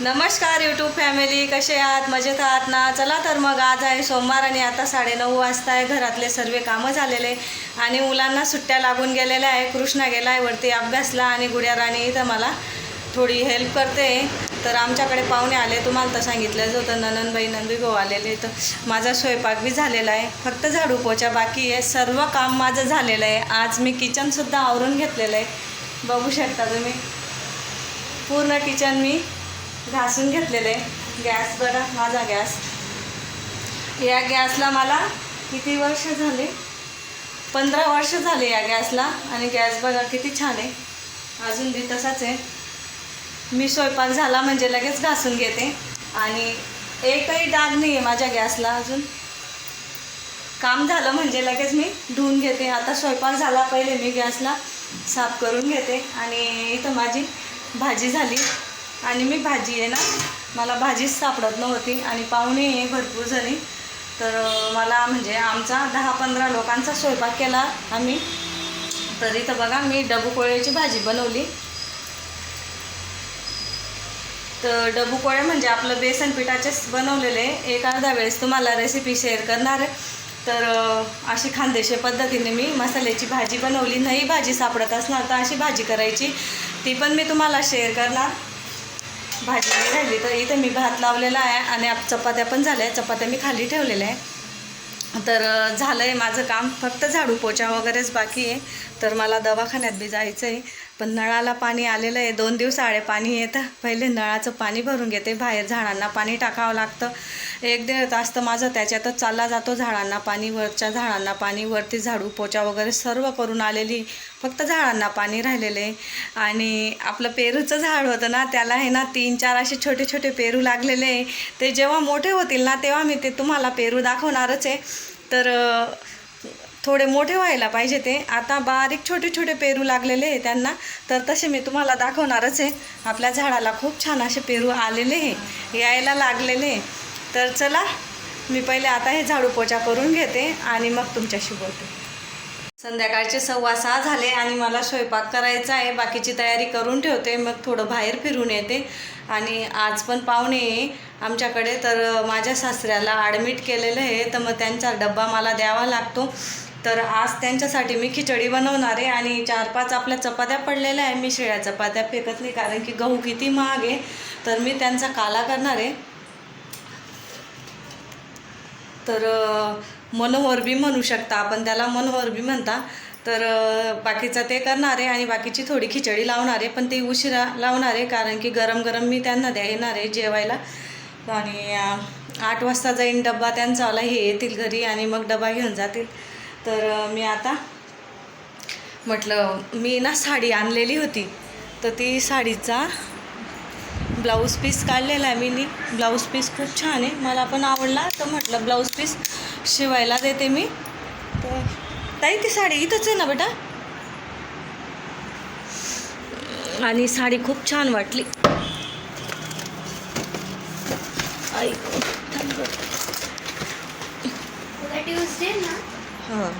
नमस्कार YouTube family कसे आहात? मजेत आहात ना? चला तर मग आज आहे सोमवार आणि आता साडेनऊ वाजता आहे. घरातले सर्व कामं झालेले आणि मुलांना सुट्ट्या लागून गेलेल्या आहे. कृष्णा गेला आहे वरती अभ्यासला आणि गुड्या राणी इथं मला थोडी हेल्प करते. तर आमच्याकडे पाहुणे आले तुम्हाला तर सांगितलंच होतं नननबाई नंदू भाऊ आलेले तर माझा स्वयंपाक बी झालेला आहे. फक्त झाडू पोचा बाकी आहे. सर्व काम माझं झालेलं आहे. आज मी किचनसुद्धा आवरून घेतलेलं आहे. बघू शकता तुम्ही. पूर्ण किचन मी घासून घेतलेलं. आहे गॅस बघा माझा गॅस. या गॅसला मला किती वर्ष झाले? पंधरा वर्ष झाले या गॅसला आणि गॅस बघा किती छान आहे. अजून बी तसाच आहे. मी स्वयंपाक झाला म्हणजे लगेच घासून घेते. आणि एकही डाग नाही आहे माझ्या गॅसला अजून. काम झालं म्हणजे लगेच मी धुवून घेते. आता स्वयंपाक झाला पहिले मी गॅसला साफ करून घेते. आणि इथं माझी भाजी झाली. आणि मी भाजी आहे ना मला भाजीच सापडत नव्हती आणि पाहुणे आहे भरपूर जणी. तर मला म्हणजे आमचा दहा पंधरा लोकांचा स्वयंपाक केला आम्ही. तरी तर बघा मी डबकोळ्याची भाजी बनवली. तर डबू म्हणजे आपलं बेसन पिठाचेच बनवलेले एक अर्धा वेळेस तुम्हाला रेसिपी शेअर करणार आहे. तर अशी खानदेशी पद्धतीने मी मसाल्याची भाजी बनवली. नाही भाजी सापडत असणार तर अशी भाजी करायची. ती पण मी तुम्हाला शेअर करणार. भाजी नाही राहिली तर इथे मी भात लावलेला आहे आणि चपात्या पण झाल्या चपात्या मी खाली ठेवलेल्या आहे तर झालं आहे माझं काम. फक्त झाडू पोचा वगैरेच बाकी आहे. तर मला दवाखान्यात बी जायचं आहे पण नळाला पाणी आलेलं आहे. दोन दिवस आळे पाणी येतं. पहिले नळाचं पाणी भरून घेते. बाहेर झाडांना पाणी टाकावं लागतं. एक दीड तास तर माझं त्याच्यातच चालला जातो. झाडांना पाणी वरच्या झाडांना पाणी वरती झाडू पोचा वगैरे सर्व करून आलेली. फक्त झाडांना पाणी राहिलेलं आहे. आणि आपलं पेरूचं झाड होतं ना त्याला आहे ना तीन चार असे छोटे छोटे पेरू लागलेले ते जेव्हा मोठे होतील ना तेव्हा मी ते तुम्हाला पेरू दाखवणारच आहे. तर थोडे मोठे व्हायला पाहिजे ते. आता बारीक छोटे छोटे पेरू लागलेले आहे त्यांना. तर तसे मी तुम्हाला दाखवणारच आहे. आपल्या झाडाला खूप छान असे पेरू आलेले आहे. यायला लागलेले आहे. तर चला मी पहिले आता हे झाडू पोचा करून घेते आणि मग तुमच्याशी बोलते. संध्याकाळचे सव्वा सहा झाले आणि मला स्वयंपाक करायचा आहे. बाकीची तयारी करून ठेवते. मग थोडं बाहेर फिरून येते. आणि आज पण पाहुणे आमच्याकडे. तर माझ्या सासऱ्याला ॲडमिट केलेलं आहे. तर मग त्यांचा डब्बा मला द्यावा लागतो. तर आज त्यांच्यासाठी मी खिचडी बनवणार आहे आणि चार पाच आपल्या चपात्या पडलेल्या आहे. मी शिळ्या चपात्या फेकत नाही कारण की गहू किती महाग आहे. तर मी त्यांचा काला करणार आहे. तर मनोहरबी मनोहर बी म्हणू शकता आपण त्याला मनोहर बी म्हणता. तर बाकीचं ते करणार आहे आणि बाकीची थोडी खिचडी लावणार आहे. पण ती उशिरा लावणार आहे कारण की गरम गरम मी त्यांना द्या येणार आहे जेवायला. आणि आठ वाजता जाईन डब्बा त्यांचावाला हे येतील घरी आणि मग डबा घेऊन जातील. तर मी आता म्हटलं मी ना साडी आणलेली होती. तर ती साडीचा ब्लाऊज पीस काढलेला आहे मी ब्लाऊज पीस खूप छान आहे. मला पण आवडला. तर म्हटलं ब्लाऊज पीस शिवायला देते मी. तर ताई ती साडी इथंच आहे ना बेटा? आणि साडी खूप छान वाटली. आई ट्यूजडे ना? हां.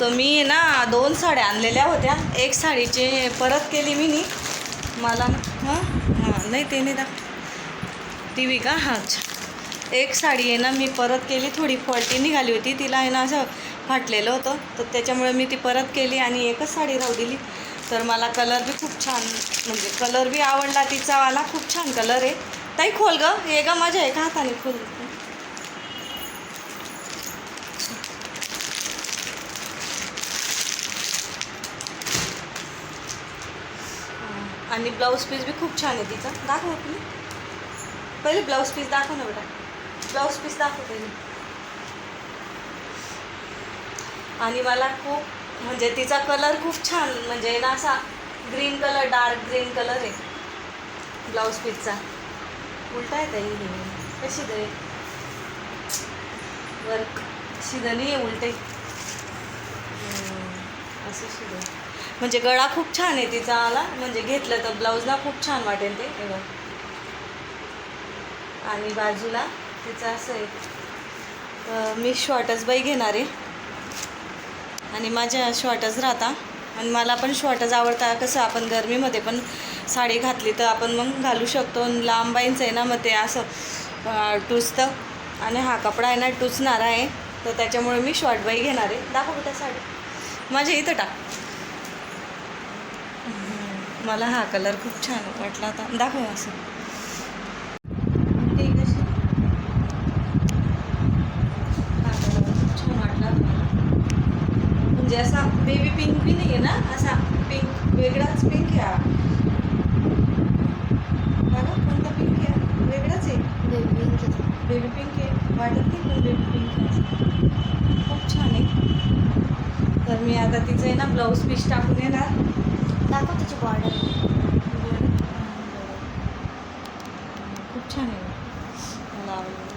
तर मी ना दोन साड्या आणलेल्या होत्या. एक साडीचे परत केली मी नी मला हां? हां नाही ते नाही दाख टी व्ही का? हां अच्छा. एक साडी आहे ना मी परत केली. थोडी फॉल्टी निघाली होती. तिला आहे ना असं फाटलेलं होतं. तर त्याच्यामुळे मी ती परत केली आणि एकच साडी राहू दिली. तर मला कलर बी खूप छान म्हणजे कलर बी आवडला तिचावाला खूप छान कलर आहे. ताई खोल ग. हे ग माझ्या एका हाताने खोल. आणि ब्लाऊज पीस बी खूप छान आहे तिचा. दाखव आपली पहिले ब्लाऊज पीस दाखव ना बेटा. ब्लाऊज पीस दाखव पहिले. आणि मला खूप म्हणजे तिचा कलर खूप छान म्हणजे ना असा green colour dark green colour आहे. ब्लाऊज पीसचा. उलटा आहे ताई. हे. कशी दे वर्क. शिदनी आहे उलटे असं शिदे म्हणजे गळा खूप छान आहे तिचा आला. म्हणजे घेतलं तर ब्लाऊजला खूप छान वाटेल ते. हे बघ. आणि बाजूला तिचं असं आहे. मी शॉर्टच बाई घेणार आहे. आणि माझ्या शॉर्टच राहता. आणि मला पण शॉर्टच आवडता. कसं आपण गरमीमध्ये पण साडी घातली तर आपण मग घालू शकतो. आणि लांब बाईंचं आहे ना मग ते असं टुचतं. आणि हा कपडा आहे ना टुचणारा आहे. तर त्याच्यामुळे मी शॉर्ट बाई घेणार आहे. दाखव त्या साडी. माझ्या इथं टाक. मला हा कलर खूप छान वाटला होता. दाखव असं. ती कशी हा कलर खूप छान वाटला. होता मला. म्हणजे असा बेबी पिंक बी नाही आहे ना? असा पिंक वेगळाच पिंक आहे हा. ना? कोणता पिंक आहे? वेगळाच आहे? बेबी पिंक आहे. वाटत नाही पण बेबी पिंक आहे. खूप छान आहे. तर मी आता तिचं आहे ना ब्लाऊज पीस टाकून येणार. दाखव त्याची बॉर्डर खूप छान आहे मला आवडलं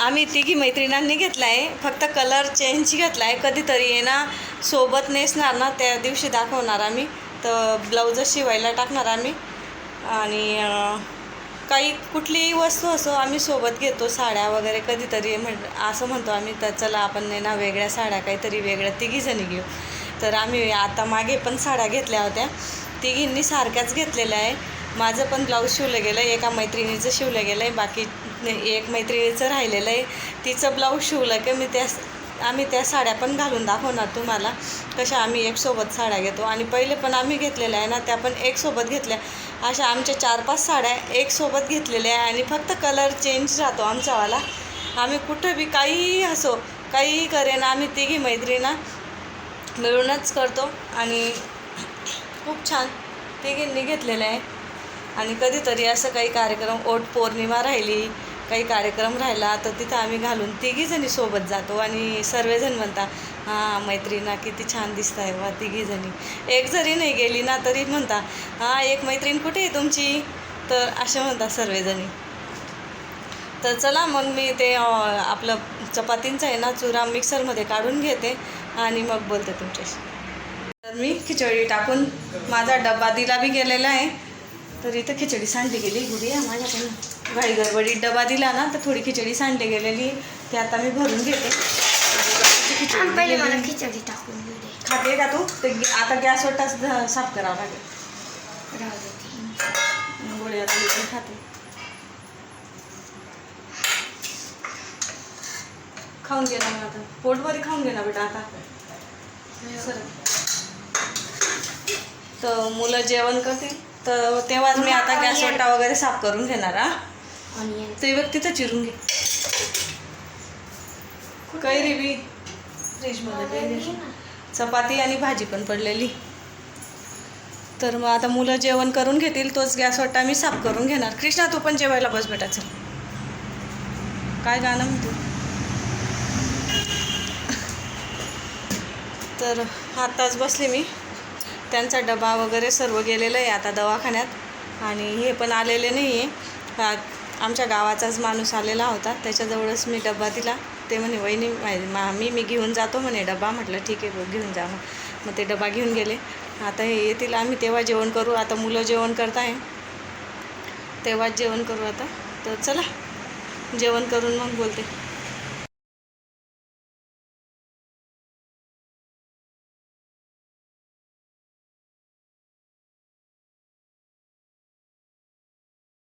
आम्ही तिघी मैत्रिणांनी घेतला आहे फक्त कलर चेंज घेतला आहे कधीतरी आहे ना सोबत नेसणार ना त्या दिवशी दाखवणार आम्ही. तर ब्लाऊजच शिवायला टाकणार आम्ही. आणि काही कुठलीही वस्तू असो आम्ही सोबत घेतो साड्या वगैरे कधीतरी म्हण असं म्हणतो आम्ही तर चला आपण नाही ना वेगळ्या साड्या काहीतरी वेगळ्या तिघीजणी घेऊ. तर आम्ही आता मागे पण साड्या घेतल्या होत्या. तिघींनी सारख्याच घेतलेल्या आहे. माझं पण ब्लाऊज शिवलं गेलं आहे एका मैत्रिणीचं शिवलं गेलं आहे बाकी एक मैत्रिणीचं राहिलेलं आहे. तिचं ब्लाऊज शिवलं की मी त्या आम्ही त्या साड्या पण घालून दाखवणार तुम्हाला. कशा आम्ही एक सोबत साड्या घेतो. आणि पहिले पण आम्ही घेतलेल्या आहे ना त्या पण एक सोबत घेतल्या. अशा आमच्या चार पाच साड्या एक सोबत घेतलेल्या आहे आणि फक्त कलर चेंज राहतो आमचावाला आम्ही कुठं बी काहीही असो काहीही करेन आम्ही तिघी मैत्रिणा मिळूनच करतो आणि खूप छान तिघींनी घेतलेलं आहे. आणि कधीतरी असं काही कार्यक्रम ओट पौर्णिमा राहिली काही कार्यक्रम राहिला तर तिथं आम्ही घालून तिघीजणी सोबत जातो आणि सर्वजण म्हणता हां मैत्रिणा किती छान दिसत आहे वा तिघीजणी एक जरी नाही गेली ना तरी म्हणता हां एक मैत्रीण कुठे आहे तुमची? तर असे म्हणता सर्वजणी. तर चला मग मी ते आपलं चपातींचं आहे ना चुरा मिक्सरमध्ये काढून घेते आणि मग बोलते तुमच्याशी. तर मी खिचडी टाकून माझा डबा दिला बी गेलेला आहे. तर इथं खिचडी सांडली गेली गुडी आहे माझ्याकडनं घाई गडबडीत डबा दिला ना तर थोडी खिचडी सांडली गेलेली. ती आता मी भरून घेते. खिचडी पहिले मला दिलेली. खिचडी टाकून खाते का तू? ते आता गॅसवर टाच साफ करावं लागेल. राहू दे ती. गोळ्या झाली पण खाते. खाऊन घे ना आता. पोटभरी खाऊन घे ना बेटा आता. सर तर मुलं जेवण करतील. तर तेव्हाच मी आता गॅस वाटा वगैरे साफ करून घेणार हा. ते बघ तिथं चिरून घे. कैरी बी फ्रीजमध्ये चपाती आणि भाजी पण पडलेली. तर मग आता मुलं जेवण करून घेतील तोच गॅस वाटा मी साफ करून घेणार. कृष्णा तू पण जेवायला बस बेटा चल. काय गाणं म्हणतो? तर आताच बसले मी. त्यांचा डबा वगैरे सर्व गेलेलं आहे आता दवाखान्यात. आणि हे पण आलेले नाही आहे. आमच्या गावाचाच माणूस आलेला होता. त्याच्याजवळच मी डबा दिला. ते म्हणे वहिनी मा- मामी मी घेऊन जातो म्हणे डबा. म्हटलं ठीक आहे बघ घेऊन जा. मग मग ते डबा घेऊन गेले. आता हे येतील आम्ही तेव्हा जेवण करू. आता मुलं जेवण करत आहे तेव्हाच जेवण करू आता. तर चला जेवण करून मग बोलते.